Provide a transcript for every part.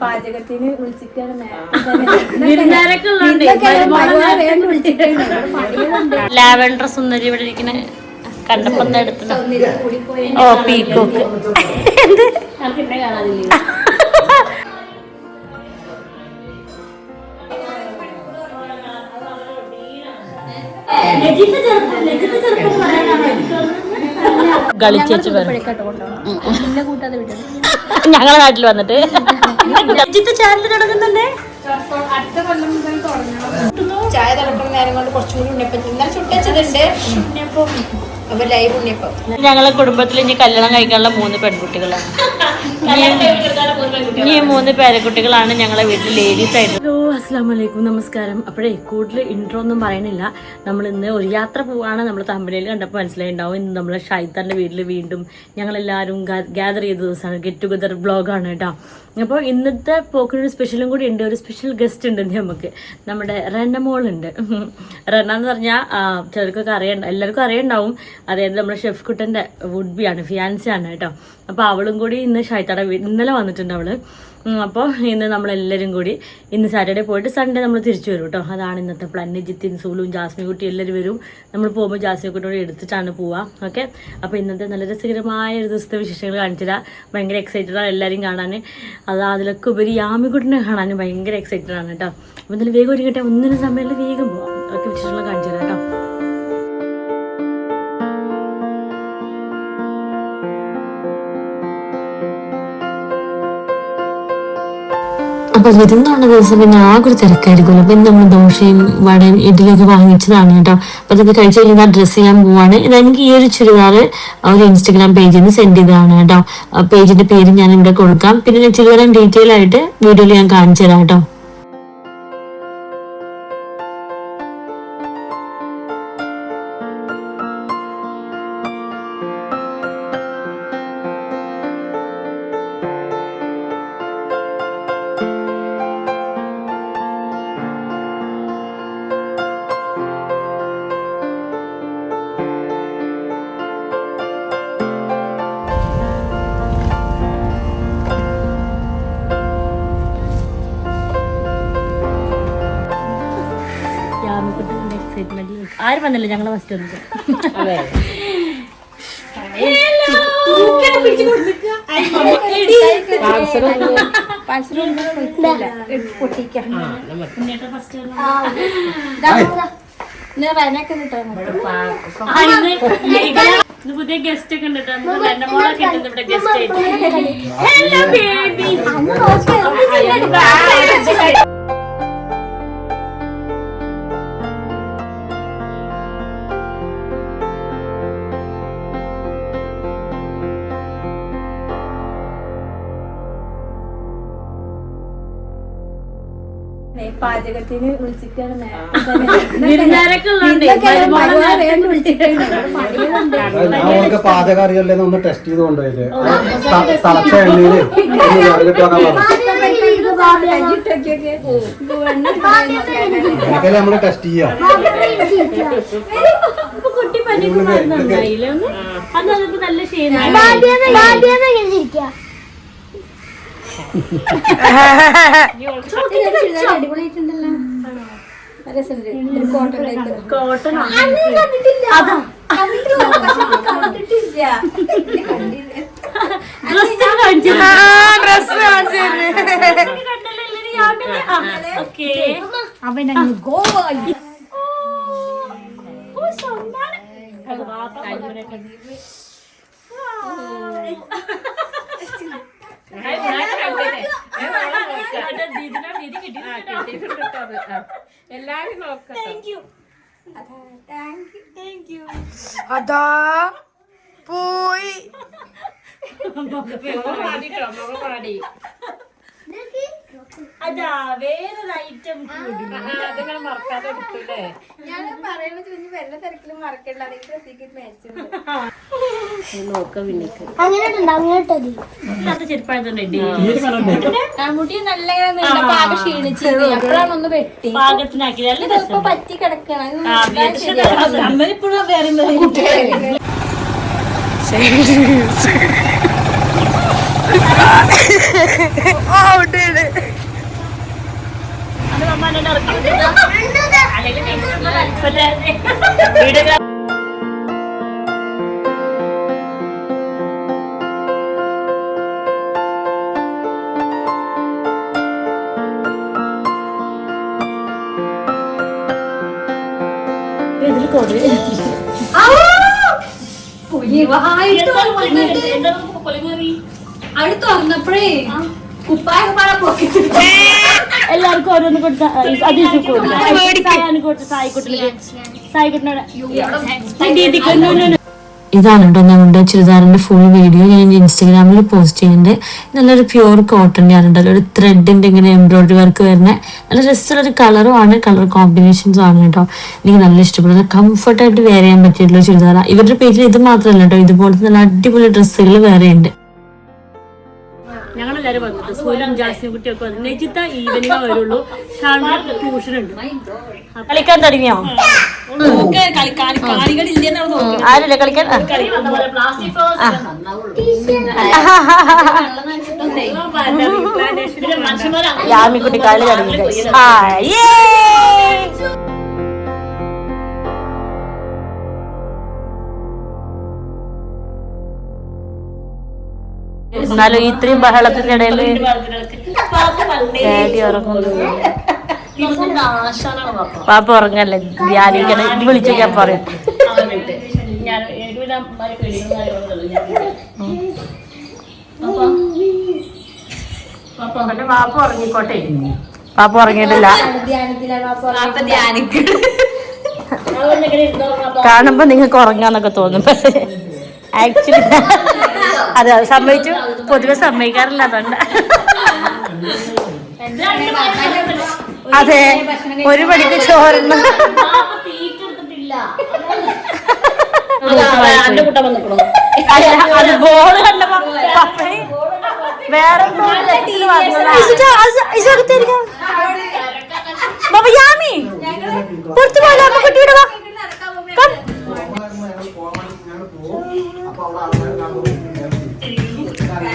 പാചകത്തിന് വിളിച്ചിട്ടാണ് ലാവൻഡർ സുന്ദരി ഇവിടെ ഇരിക്കുന്ന കണ്ടപ്പന്ത ഒന്ന് എടുത്തത് ഓ പീക്കോക്ക് കളിച്ചേച്ച് ഞങ്ങളുടെ നാട്ടിൽ വന്നിട്ട്. ചാനൽ തുടങ്ങുന്നുണ്ടേ. ചായ തിളക്കുന്ന നേരം കൊണ്ട് കുറച്ചുകൂടി ഉണ്ണിയപ്പം ഇന്നലെ ചുട്ടച്ചതുണ്ട് ഉണ്ണിയപ്പം അപ്പൊ ലൈവ് ഉണ്ണിയപ്പം. ഞങ്ങളെ കുടുംബത്തിൽ ഇനി കല്യാണം കഴിക്കാനുള്ള മൂന്ന് പെൺകുട്ടികളാണ്. ഈ മൂന്ന് പേരക്കുട്ടികളാണ് ഞങ്ങളെ വീട്ടിൽ ലേഡീസ് ആയിട്ട്. ഹലോ അസ്സാം വലൈക്കും നമസ്കാരം. അപ്പോഴേ കൂടുതൽ ഇൻട്രോ ഒന്നും പറയണില്ല. നമ്മൾ ഇന്ന് ഒരു യാത്ര പോവാണ് നമ്മൾ തമ്പനയിൽ കണ്ടപ്പോൾ മനസ്സിലായിണ്ടാവും. ഇന്ന് നമ്മളെ ഷൈത്താന്റെ വീട്ടിൽ വീണ്ടും ഞങ്ങളെല്ലാവരും ഗ്യാദർ ചെയ്ത ദിവസമാണ്. ഗെറ്റ് ടുഗദർ വ്ളോഗാണ് കേട്ടോ. അപ്പോൾ ഇന്നത്തെ പോക്കിനൊരു സ്പെഷ്യലും കൂടി ഉണ്ട്. ഒരു സ്പെഷ്യൽ ഗസ്റ്റ് ഉണ്ട് നമുക്ക്. നമ്മുടെ റെന്നമോളുണ്ട് റെന്ന എന്ന് പറഞ്ഞാൽ ചിലർക്കൊക്കെ അറിയണ്ട എല്ലാവർക്കും അറിയണ്ടാവും. അതായത് നമ്മുടെ ഷെഫ് കുട്ടന്റെ വുഡ് ബി ആണ് ഫിയാൻസി ആണ് കേട്ടോ. അപ്പോൾ അവളും കൂടി ഇന്ന് ഷൈത്താടെ ഇന്നലെ വന്നിട്ടുണ്ട് ഉം, അപ്പോൾ ഇന്ന് നമ്മളെല്ലാവരും കൂടി ഇന്ന് സാറ്റർഡേ പോയിട്ട് സൺഡേ നമ്മൾ തിരിച്ചു വരും കേട്ടോ അതാണ് ഇന്നത്തെ പ്ലാൻ ജിത്തിൻ സൂലും ജാസ്മി കുട്ടി എല്ലാവരും വരും. നമ്മൾ പോകുമ്പോൾ ജാസ്മി കുട്ടിയോട് എടുത്തിട്ടാണ് പോവുക ഓക്കെ അപ്പോൾ ഇന്നത്തെ നല്ല രസകരമായ ഒരു ദിവസത്തെ വിശേഷങ്ങൾ കാണിച്ചില്ല ഭയങ്കര എക്സൈറ്റഡ് ആണ് എല്ലാവരും കാണാൻ അത് അതിലൊക്കെ ഉപരി യാമിക്കുട്ടിനെ കാണാൻ ഭയങ്കര എക്സൈറ്റഡ് ആണ് കേട്ടോ അപ്പോൾ എന്തായാലും വേഗം ഒരുങ്ങട്ടെ. ഒന്നിനും സമയമില്ല വേഗം പോവാം. ഓക്കെ വിശേഷങ്ങൾ കാണിച്ചു അപ്പൊ വിരുന്നാണ് ദിവസം പിന്നെ ആകെ ഒരു തിരക്കായിരിക്കുമല്ലോ. അപ്പൊ ഇന്ന് നമ്മൾ ദോശയും വടയും ഇഡ്ഡലിയൊക്കെ വാങ്ങിച്ചതാണ് കേട്ടോ. അപ്പൊ അതൊക്കെ കഴിച്ച് കഴിഞ്ഞാൽ ഡ്രസ്സ് ചെയ്യാൻ പോവാണ്. ഇത് എനിക്ക് ഈ ഒരു ചുരിദാർ ഒരു ഇൻസ്റ്റഗ്രാം പേജിൽ നിന്ന് സെൻഡ് ചെയ്തതാണ് കേട്ടോ. പേജിന്റെ പേര് ഞാൻ ഇവിടെ കൊടുക്കാം. പിന്നെ ഞാൻ ചുരിദാരം ഡീറ്റെയിൽ ആയിട്ട് വീഡിയോയിൽ ഞാൻ കാണിച്ചു തരാം കേട്ടോ. ആരും വന്നില്ല ഞങ്ങളെ ഫസ്റ്റ് വന്നത് പുതിയ ഗസ്റ്റ് ഒക്കെ ഉണ്ട് ഗസ്റ്റ് ആയിട്ട് പാചകത്തിന് വിളിച്ചിട്ടാണ് പാചക അറിയല്ലേ ഒന്ന് ടെസ്റ്റ് ചെയ്ത് കൊണ്ടുപോയത് തളച്ച എണ്ണയിൽ നമ്മൾ ടെസ്റ്റ് ചെയ്യാം കുട്ടി പനിക്ക് മരുന്നുണ്ടായില്ലേ ഒന്ന് അത് അതിപ്പോ നല്ല രസമുണ്ട് കോട്ടൺ അതാ ഡ്രസ് ഓക്കെ അവനങ്ങ് ഗോവ അതാ പോയി അതാ വേറൊരു ഐറ്റം ഞാൻ പറയണത് കുഞ്ഞ് വെള്ള തിരക്കിലും മറക്കണ്ട വേറൊരു ഐറ്റം അത് ക്ഷീണിച്ചത് അപ്പോഴാണ് ഒന്ന് വെട്ടി. പാകത്തിനാക്കി നല്ല ഇതിപ്പോ പറ്റി കിടക്കണം. ആ, ഇതാ ശരിയാ. അമ്മനിപ്പോഴും വേറെ ഔട്ടാണ് അടുത്ത് വന്നപ്പോഴേ കുപ്പായ പോക്കി എല്ലാവർക്കും ഓരോന്ന് കൊടുത്ത അതീസ് കൊടുത്ത. സായിക്കുട്ടിനോട് ഇതാണ് കേട്ടോ നമ്മുടെ ചുരിദാറിന്റെ ഫുൾ വീഡിയോ ഞാൻ ഇൻസ്റ്റാഗ്രാമിൽ പോസ്റ്റ് ചെയ്യുന്നുണ്ട്. നല്ലൊരു പ്യൂർ കോട്ടന്റെ ആണ് കേട്ടോ. ഒരു ത്രെഡിന്റെ ഇങ്ങനെ എംബ്രോയിഡറി വർക്ക് വരുന്ന നല്ല രസമുള്ള ഒരു കളറും ആണ്. കളർ കോമ്പിനേഷൻസും ആണ് കേട്ടോ. എനിക്ക് നല്ല ഇഷ്ടപ്പെടുന്നത് കംഫർട്ടായിട്ട് വെയർ ചെയ്യാൻ പറ്റിയിട്ടുള്ള ചുരിദാറാണ് ഇവരുടെ പേജിൽ ഇത് മാത്രമല്ല കേട്ടോ. ഇതുപോലത്തെ നല്ല അടിപൊളി ഡ്രസ്സുകൾ വേറെ ഉണ്ട് ഞങ്ങളെല്ലാരും വന്നിട്ട് സൂലും ജാസ്മിൻ കുട്ടിയൊക്കെ വന്നു നെജിത്ത ഈവനിങ് വരുള്ളൂ. ഷാമിന് ട്യൂഷൻ ഉണ്ട് കളിക്കാൻ തുടങ്ങിയോ? ആരല്ലേ കളിക്കാൻ? യാമിക്കുട്ടി കളി തുടങ്ങി. ആ, yay! എന്നാലും ഇത്രയും ബഹളത്തിന്റെ ഇടയിൽ ഡാഡി ഉറങ്ങുന്നു. പാപ്പ. ഉറങ്ങല്ലേ? ധ്യാനിക്കണം. ഇത് വിളിച്ചു ഞാൻ പറയും. പാപ്പ. ഉറങ്ങിക്കോട്ടെ. പാപ്പ ഉറങ്ങിയിട്ടില്ല. കാണുമ്പോ നിങ്ങൾക്ക് ഉറങ്ങാന്നൊക്കെ തോന്നും പക്ഷെ ആക്ച്വലി അതെ അത് സമ്മതിച്ചു. പൊതുവെ സമ്മതിക്കാറില്ല അതുകൊണ്ട്. അതെ ഒരു മണിക്ക് ചോറുന്ന അത് ബോൾ കണ്ടപ്പോ വേറെ പുറത്ത് കുട്ടിയുടെ വാ.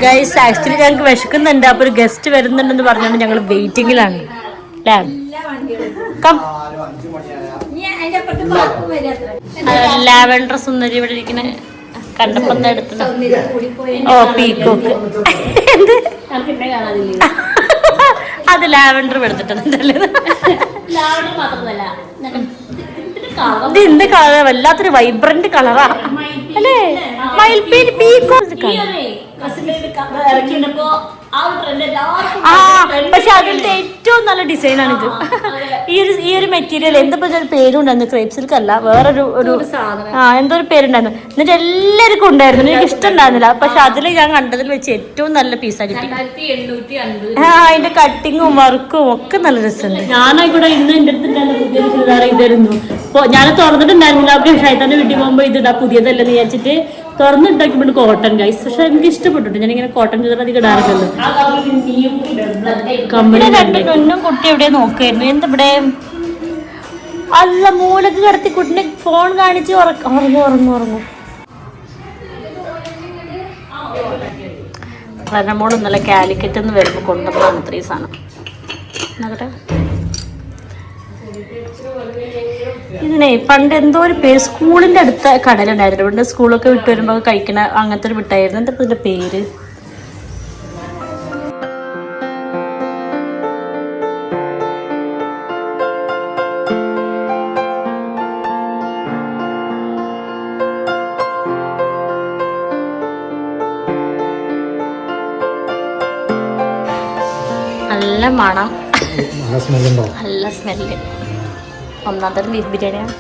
ഗൈസ് ആക്ച്വലി ഞങ്ങൾക്ക് വിശക്കുന്നുണ്ട്. അപ്പൊ ഒരു ഗസ്റ്റ് വരുന്നുണ്ടെന്ന് പറഞ്ഞുകൊണ്ട് ഞങ്ങൾ വെയിറ്റിംഗിലാണ് അല്ലേ? കം ലാവൻഡർ സുന്ദരി ഇവിടെ ഇരിക്കുന്ന കണ്ടപ്പം എടുത്തത്. ഓ പീക്കോക്ക് എന്ത്? അത് ലാവൻഡർ എടുത്തിട്ടുണ്ടല്ലേ ഇത് എന്ത് കളർ വല്ലാത്തൊരു വൈബ്രന്റ് കളറാ. അല്ലേ? മയിൽപ്പീൻ പീക്കോ പക്ഷെ അതിന്റെ ഏറ്റവും നല്ല ഡിസൈൻ ആണ് ഇത് ഈ ഒരു ഈ ഒരു മെറ്റീരിയൽ എന്തപ്പോ പേരുണ്ടായിരുന്നു? ക്രേപ്പ് സിൽക്ക് അല്ല വേറൊരു ഒരു ആ എന്തോ ഒരു പേരുണ്ടായിരുന്നു? എന്നിട്ട് എല്ലാവർക്കും ഉണ്ടായിരുന്നു. എനിക്ക് ഇഷ്ടം ഉണ്ടായിരുന്നില്ല പക്ഷെ അതിൽ ഞാൻ കണ്ടതിൽ വെച്ച് ഏറ്റവും നല്ല പീസാ കിട്ടി. ആ അതിന്റെ കട്ടിങ്ങും വർക്കും ഒക്കെ നല്ല രസമുണ്ട്. ഞാനായിക്കൂടെ ഇന്ന് എന്റെ അടുത്ത് ഇതായിരുന്നു. ഞാൻ തുറന്നിട്ടുണ്ടായിരുന്നില്ല. അപ്പൊ ഷൈത്താന്റെ വീട്ടിൽ പോകുമ്പോ ഇതിടാ പുതിയതല്ലെന്ന് വിചാരിച്ചിട്ട് തുറന്നിട്ടാക്കിയപ്പോൾ കോട്ടൺ ഗൈസ് പക്ഷെ എനിക്ക് ഇഷ്ടപ്പെട്ടുണ്ട് ഞാൻ ഇങ്ങനെ കോട്ടൺ ചെയ്താൽ അധികം ഇടാറില്ലല്ലോ. കമ്പനി രണ്ട് പൊന്നും കുട്ടി എവിടെ നോക്കായിരുന്നു എന്തിവിടെ അല്ല മൂലക്ക് കിടത്തി കുട്ടിനെ ഫോൺ കാണിച്ച് ഉറങ്ങും ഉറങ്ങു ഉറങ്ങു ഉറങ്ങു. റനമോൾ ഇന്നലെ കാലിക്കറ്റ് നിന്ന് വരുമ്പോൾ കൊണ്ടുവന്നാണ് ഇത്രയും സാധനം. നോക്കട്ടെ. ഇതിനെ പണ്ട് എന്തോ ഒരു പേര് സ്കൂളിന്റെ അടുത്ത കടലുണ്ടായിരുന്നു. പണ്ട് സ്കൂളൊക്കെ വിട്ട് വരുമ്പോൾ കഴിക്കണ അങ്ങനത്തെ ഒരു മിഠായിരുന്നു എന്താ ഇതിന്റെ പേര്? നല്ല മണം. നല്ല സ്മെല്ല്. ഒന്നാം തരം ബീഫ് ബിരിയാണിയാണ്.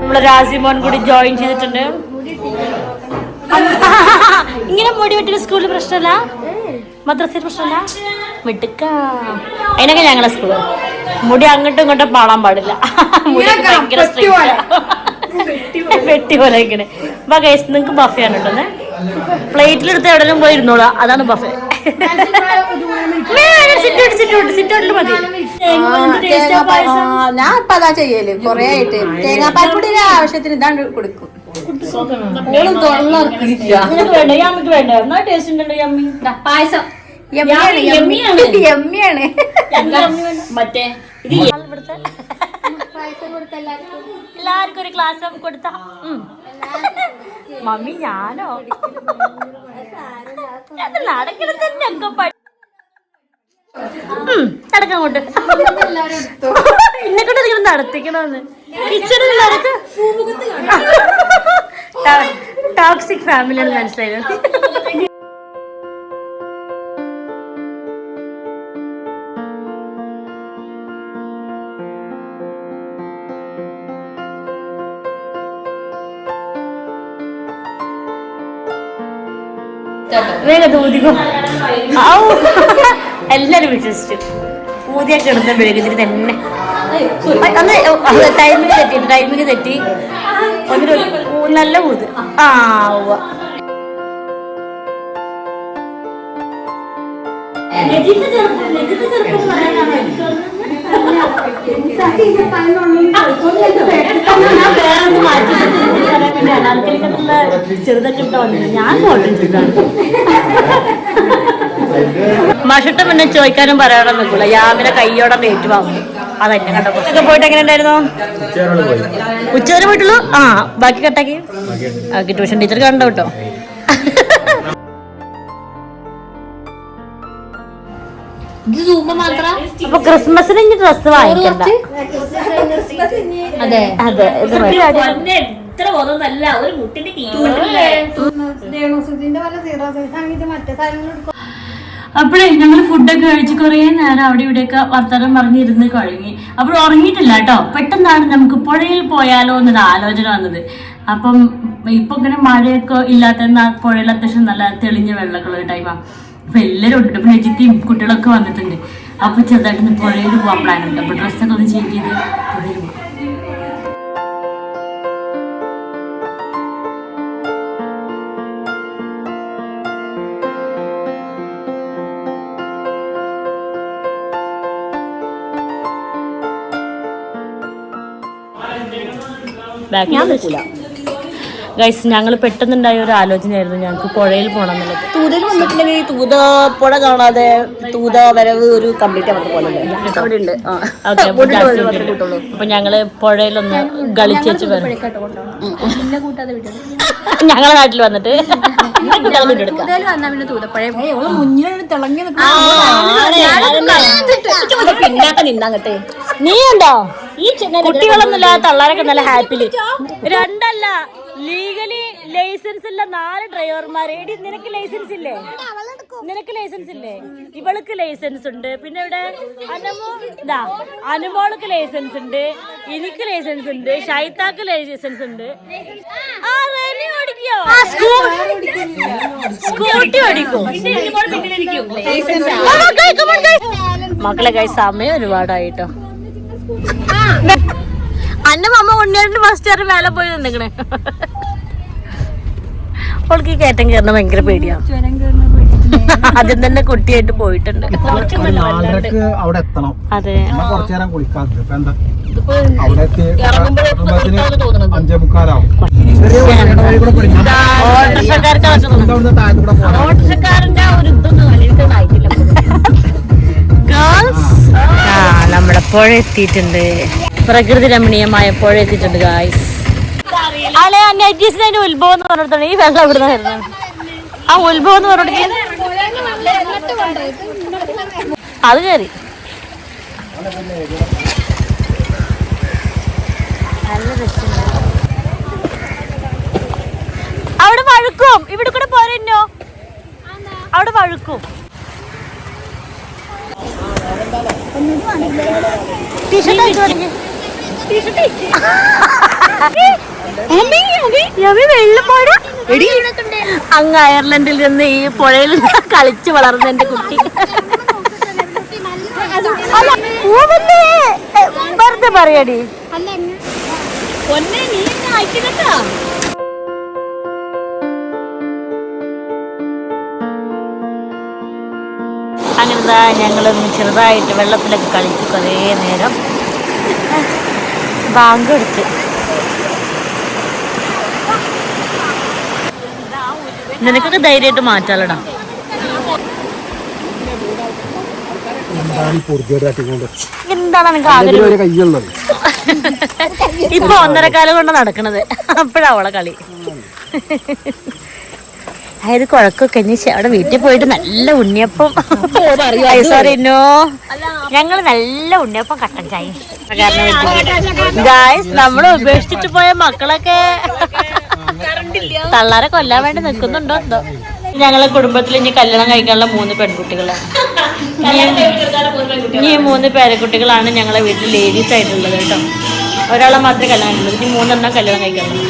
നമ്മളെ രാജിമോൻ കൂടി ജോയിൻ ചെയ്തിട്ടുണ്ട്. ഇങ്ങനെ മുടി വെട്ടിട്ട് സ്കൂളിൽ പ്രശ്നമല്ല മദ്രസയിൽ പ്രശ്നമല്ല വിട്ടുക്ക അതിനൊക്കെ ഞങ്ങളെ സ്കൂൾ മുടി അങ്ങോട്ടും ഇങ്ങോട്ടും പാളാൻ പാടില്ല. മുടി ഭയങ്കര വെട്ടി പോലെ. ഇങ്ങനെ. അപ്പൊ കേസ് നിങ്ങക്ക് ബഫയാണ് കേട്ടോ പ്ലേറ്റിലെടുത്ത് എവിടെയും പോയി ഇരുന്നോളാം അതാണ് ബഫേ. ഞാൻ ഇപ്പൊ അതാ ചെയ്യൽ. കൊറേ ആയിട്ട്. തേങ്ങാപ്പാൽപ്പൊടിയുടെ ആവശ്യത്തിന് ഇതാണ്ട് കൊടുക്കും. പായസം. യമ്മി, യമ്മിയാണ്. മറ്റേ ഇവിടുത്തെ എല്ലാവർക്കും. ഒരു ക്ലാസ് കൊടുത്ത. മമ്മി ഞാനോ? നടക്കണ തന്നെ പഠി നടക്കാൻ കൊണ്ട് എന്നെ കൊണ്ട് നിങ്ങൾ നടത്തിക്കണമെന്ന് കിച്ചണിൽ നടക്ക്. ടോക്സിക് ഫാമിലിയാണ് മനസ്സിലായത് വേഗം ഊതിക്കോ. എല്ലാരും വിശ്വസിച്ചു. ഊതിയൊക്കെ മെഴുകുതിരി തന്നെ. അന്ന് ടൈമിങ് തെറ്റി ടൈമിങ് തെറ്റി. ഒന്നിന് നല്ല ഊത്. ആ ഉവ്വ. ഞാൻ വേറെ ഒന്ന് മഷിട്ട പിന്നെ ചോദിക്കാനും പറയാനും നിൽക്കില്ല യാമിനെ കയ്യോടെ റേറ്റ് വാങ്ങും അതെന്നെ കണ്ടപ്പോ ഒക്കെ പോയിട്ട് എങ്ങനെ ഉണ്ടായിരുന്നു? ഉച്ചവരെ പോയിട്ടുള്ളൂ? ആ ബാക്കി കട്ടാക്കി. ബാക്കി ട്യൂഷൻ ടീച്ചർ കണ്ടോ കേട്ടോ? അപ്പൊ ക്രിസ്മസിന് ഇനി ഡ്രസ് വാങ്ങിക്കണ്ട. അതെ. അതെ ഇത് മതി. എത്ര ബോധമൊന്നല്ല ഒരു മുട്ടിന്റെ അപ്പോഴേ ഞങ്ങൾ ഫുഡൊക്കെ കഴിച്ച് കുറേ നേരം അവിടെ ഇവിടെയൊക്കെ വർത്തമാനം പറഞ്ഞിരുന്ന് കഴിഞ്ഞു അപ്പോൾ ഉറങ്ങിയിട്ടില്ല കേട്ടോ. പെട്ടെന്നാണ് നമുക്ക് പുഴയിൽ പോയാലോ എന്നൊരു ആലോചന വന്നത്. അപ്പം ഇപ്പൊ ഇങ്ങനെ മഴയൊക്കെ ഇല്ലാത്ത പുഴയിൽ അത്യാവശ്യം നല്ല തെളിഞ്ഞ വെള്ളമൊക്കെ ഉള്ള ടൈമാണ് അപ്പൊ എല്ലാവരും ഉണ്ട്. ഇപ്പൊ രജിത്തിയും കുട്ടികളൊക്കെ വന്നിട്ടുണ്ട്. അപ്പൊ ചെറുതായിട്ട് പുഴയിൽ പോകാൻ പ്ലാൻ ഉണ്ട്. അപ്പൊ ഡ്രസ്സൊക്കെ ഒന്ന് ചേഞ്ച് ചെയ്ത് പുഴയിൽ പോകാം ഗൈസ് ഞങ്ങൾ പെട്ടെന്നുണ്ടായ ഒരു ആലോചനയായിരുന്നു ഞങ്ങൾക്ക് പുഴയിൽ പോകണം എന്നുള്ളത് തൂതയിൽ വന്നിട്ടുണ്ടെങ്കിൽ തൂത പുഴ കാണാതെ തൂത വരവ് ഒരു കംപ്ലീറ്റ് അവർക്ക് പോലെ അപ്പൊ ഞങ്ങൾ പുഴയിലൊന്ന് കളിച്ചു വരും ഞങ്ങളെ നാട്ടിൽ വന്നിട്ട് പിന്നാക്ക നിന്നങ്ങട്ടെ നീ ഉണ്ടോ ഈ കുട്ടികളൊന്നുമില്ല തള്ളാരൊക്കെ നല്ല ഹാപ്പിയിൽ രണ്ടല്ല. ലീഗലി ലൈസൻസ് ഇല്ല നാല് ഡ്രൈവർമാർ എടി നിനക്ക് ലൈസൻസ് ഇല്ലേ? നിനക്ക് ലൈസൻസ് ഇല്ലേ? ഇവൾക്ക് ലൈസൻസ് ഉണ്ട്. പിന്നെ ഇവിടെ അനമോ ഇതാ അനുമോൾക്ക് ലൈസൻസ് ഉണ്ട്. എനിക്ക് ലൈസൻസ് ഉണ്ട്. ഷൈത്താക്ക് ലൈസൻസ് ഉണ്ട്. ആ റെനി ഓടിക്കോ. സ്കൂട്ടി ഓടിക്കും. മക്കളെ കൈ സമയം ഒരുപാടായിട്ടോ. അന്റെ മമ്മ ഉണ്ണിയാണ്ട് ഫസ്റ്റ് ഇയർ മേലെ പോയി നിന്നിക്കണേ. അവൾക്ക് ഈ കയറ്റം കയറണ ഭയങ്കര പേടിയാ. ആദ്യം തന്നെ കുട്ടിയായിട്ട് പോയിട്ടുണ്ട്. അവിടെ എത്തണം. അതെ. കുറച്ചു നേരം ഓട്ടോറിക്ഷക്കാരന്റെ ഒരു ഇതൊന്നും വലിയിട്ടൊന്നായിട്ടില്ല പ്രകൃതി രമണീയമായ പുഴ എത്തിയിട്ടുണ്ട് ഗായ്സ് അതിന്റെ ഉത്ഭവം എന്ന് പറഞ്ഞിടത്താണ് ഈ വെള്ളം ഇവിടുന്ന് വരുന്നത്. ആ ഉത്ഭവം എന്ന് പറഞ്ഞിട്ട് അത് കയറി അവിടെ വഴുക്കും. ഇവിടെ കൂടെ പോരന്നോ അവിടെ വഴുക്കും. ടീഷർട്ട് ആയിട്ട് തുടങ്ങി. അങ്ങ് അയർലൻഡിൽ നിന്ന് ഈ പുഴയിൽ കളിച്ച് വളർന്ന എന്റെ കുട്ടി. വെറുതെ പറയടി. നീ എന്നെ അയക്കണട്ടാ അങ്ങനെ ഇതാ ഞങ്ങളൊന്ന് ചെറുതായിട്ട് വെള്ളത്തിലൊക്കെ കളിച്ചു കുറേ നേരം. ബാങ്ക് എടുത്തു നിനക്കൊക്കെ ധൈര്യമായിട്ട് മാറ്റാലടാ. എന്താണ് നിനക്ക് ആഗ്രഹം? ഇപ്പൊ ഒന്നരക്കാലം കാലം കൊണ്ട് നടക്കണത്. അപ്പോഴാ അവളെ കളി. അതായത് കുഴക്കൊക്കെ അവിടെ വീട്ടിൽ പോയിട്ട് നല്ല ഉണ്ണിയപ്പം. സോറി നോ ഞങ്ങൾ നല്ല ഉണ്ണിയപ്പം കട്ടൻ ചായ ഗായ്സ് നമ്മൾ ഉപേക്ഷിച്ചിട്ട് പോയ മക്കളൊക്കെ. തള്ളാരെ കൊല്ലാൻ വേണ്ടി നിൽക്കുന്നുണ്ടോ എന്തോ? ഞങ്ങളെ കുടുംബത്തിൽ ഇനി കല്യാണം കഴിക്കാനുള്ള മൂന്ന് പെൺകുട്ടികളാണ് ഇനി- ഈ മൂന്ന് പേരക്കുട്ടികളാണ് ഞങ്ങളെ വീട്ടിൽ ലേഡീസ് ആയിട്ടുള്ളത് കേട്ടോ. ഒരാളെ മാത്രമേ കല്യാണം കഴിക്കുള്ളൂ. ഇനി മൂന്നെണ്ണം കല്യാണം കഴിക്കാനുള്ളൂ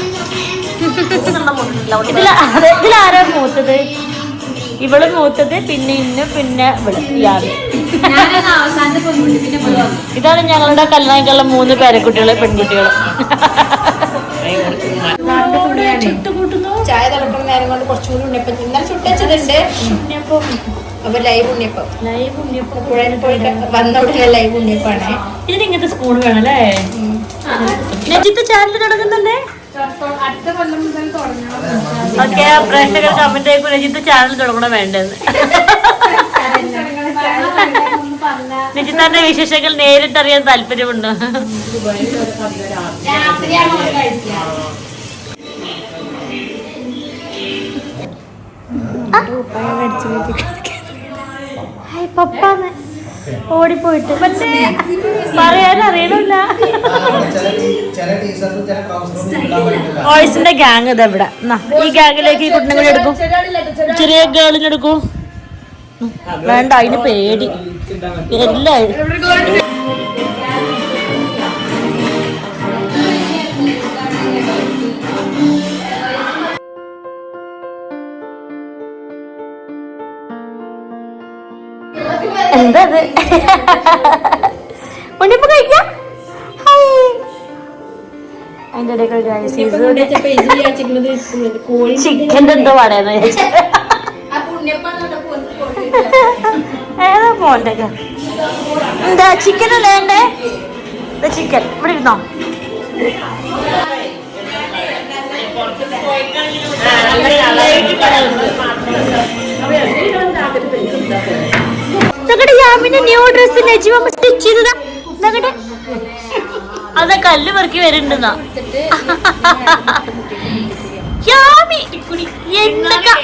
ഇതില ആരാ മൂത്തത്? ഇവൾ മൂത്തത് പിന്നെ ഇന്ന് പിന്നെ ഇവൾ. ഇയാൾ ഇതാണ് ഞങ്ങളുടെ കല്യാണിക്കുള്ള മൂന്ന് പേരക്കുട്ടികൾ പെൺകുട്ടികൾ. ചായ തിളക്കുന്ന നേരം കൊണ്ട് കുറച്ചുകൂടി ഉണ്ണിയപ്പം ഇന്നലെ ചുട്ടച്ചതുണ്ട് ഉണ്ണിയപ്പം. അപ്പൊ ലൈവ് ഉണ്ണിയപ്പം. ലൈവ് ഉണ്ണിയപ്പം. പുഴയിൽ പോയി വന്ന ഉടനെ ലൈവ് ഉണ്ണിയപ്പാണ്. ഇതിന് ഇങ്ങനത്തെ സ്കൂൾ വേണം അല്ലേ ചാനൽ തുടങ്ങുന്നുണ്ടേ? ഓക്കെ പ്രേക്ഷകർ കമന്റ് ആയിക്കോ രജിത്ത് ചാനൽ തുടങ്ങണം വേണ്ടത് രജിത്താന്റെ വിശേഷങ്ങൾ നേരിട്ടറിയാൻ താല്പര്യമുണ്ടോ? പപ്പാന്ന്. ഓടിപ്പോയിട്ട്. പക്ഷേ പറയാൻ അറിയണില്ല. ഓയിസിന്റെ ഗ്യാങ് ഇതാ ഇവിടെ ഈ ഗ്യാങ്ങിലേക്ക് ഈ കുട്ടിനെ കൂടി എടുക്കും. ചെറിയ ഗേളിനെ എടുക്കൂ. വേണ്ട അതിന് പേടി. എല്ലാം അത് ഉണ്ണിയപ്പം കഴിക്കാം. അതിന്റെ ചിക്കന്റെ എന്തോ ഏതാ പോണ്ടേ എന്താ ചിക്കൻ അല്ലേ വേണ്ടേ ചിക്കൻ ഇവിടെ ഇരുന്നോ ഇതൊക്കെ യാമിന്റെ ന്യൂ ഡ്രസ് ലജിമ സ്റ്റിച്ച് ചെയ്തതാ. ഇതൊക്കെ അതാ കല്ല് പെറുക്കി വരുന്നുണ്ടെന്നാ. യാമി! എന്തൊക്കെ?